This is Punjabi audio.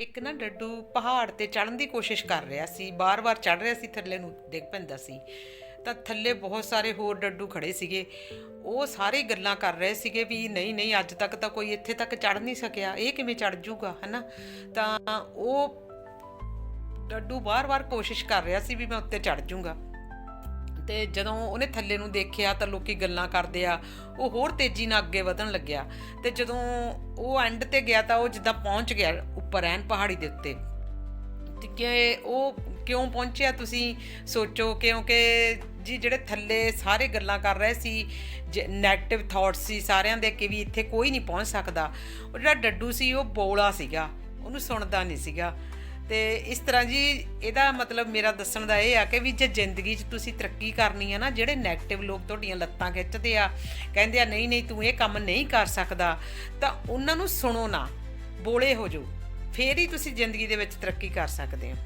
ਇੱਕ ਨਾ ਡੱਡੂ ਪਹਾੜ ਤੇ ਚੜਨ ਦੀ ਕੋਸ਼ਿਸ਼ ਕਰ ਰਿਹਾ ਸੀ, ਬਾਰ-ਬਾਰ ਚੜ ਰਿਹਾ ਸੀ, ਥੱਲੇ ਨੂੰ ਡਿੱਗ ਪੈਂਦਾ ਸੀ। ਤਾਂ ਥੱਲੇ ਬਹੁਤ ਸਾਰੇ ਹੋਰ ਡੱਡੂ ਖੜੇ ਸੀਗੇ। ਉਹ ਸਾਰੇ ਗੱਲਾਂ ਕਰ ਰਹੇ ਸੀਗੇ ਵੀ ਨਹੀਂ ਨਹੀਂ, ਅੱਜ ਤੱਕ ਤਾਂ ਕੋਈ ਇੱਥੇ ਤੱਕ ਚੜ ਨਹੀਂ ਸਕਿਆ। ਇਹ ਕਿਵੇਂ ਚੜ ਜੂਗਾ, ਹਨਾ? ਤਾਂ ਉਹ ਡੱਡੂ ਬਾਰ-ਬਾਰ ਕੋਸ਼ਿਸ਼ ਕਰ ਰਿਹਾ ਸੀ ਵੀ ਮੈਂ ਉੱਤੇ ਚੜ ਜੂਗਾ। ਤੇ ਜਦੋਂ ਉਹਨੇ ਥੱਲੇ ਨੂੰ ਦੇਖਿਆ ਤਾਂ ਲੋਕੀ ਗੱਲਾਂ ਕਰਦੇ ਆ, ਉਹ ਹੋਰ ਤੇਜ਼ੀ ਨਾਲ ਅੱਗੇ ਵਧਣ ਲੱਗਿਆ। ਤੇ ਜਦੋਂ ਉਹ ਐਂਡ ਤੇ ਗਿਆ ਤਾਂ ਉਹ ਜਿੱਦਾਂ ਪਹੁੰਚ ਗਿਆ ਉੱਪਰ ਪਹਾੜੀ ਦੇ ਉੱਤੇ। ਕਿ ਉਹ ਕਿਉਂ ਪਹੁੰਚਿਆ ਤੁਸੀਂ? ਸੋਚੋ ਕਿਉਂਕਿ ਜੀ ਜਿਹੜੇ ਥੱਲੇ ਸਾਰੇ ਗੱਲਾਂ ਕਰ ਰਹੇ ਸੀ ਨੈਗੇਟਿਵ ਥਾਟਸ ਸੀ ਸਾਰਿਆਂ ਦੇ ਕਿ ਵੀ ਇੱਥੇ ਕੋਈ ਨਹੀਂ ਪਹੁੰਚ ਸਕਦਾ। ਉਹ ਜਿਹੜਾ ਡੱਡੂ ਸੀ, ਉਹ ਬੋਲਾ ਸੀਗਾ, ਉਹਨੂੰ ਸੁਣਦਾ ਨਹੀਂ ਸੀਗਾ। ਤੇ ਇਸ ਤਰ੍ਹਾਂ ਜੀ ਇਹਦਾ ਮਤਲਬ ਮੇਰਾ ਦੱਸਣ ਦਾ ਇਹ ਆ ਕਿ ਵੀ ਜੇ ਜ਼ਿੰਦਗੀ 'ਚ ਤੁਸੀਂ ਤਰੱਕੀ ਕਰਨੀ ਆ ਨਾ, ਜਿਹੜੇ 네ਗੇਟਿਵ ਲੋਕ ਤੁਹਾਡੀਆਂ ਲੱਤਾਂ ਖਿੱਚਦੇ ਆ, ਕਹਿੰਦੇ ਆ, ਨਹੀਂ ਨਹੀਂ, ਤੂੰ ਇਹ ਕੰਮ ਨਹੀਂ ਕਰ ਸਕਦਾ। ਤਾਂ ਉਹਨਾਂ ਨੂੰ ਸੁਣੋ ਨਾ, ਬੋਲੇ ਹੋ ਜਾਓ। ਫੇਰ ਹੀ ਤੁਸੀਂ ਜ਼ਿੰਦਗੀ ਦੇ ਵਿੱਚ ਤਰੱਕੀ ਕਰ ਸਕਦੇ ਹੋ।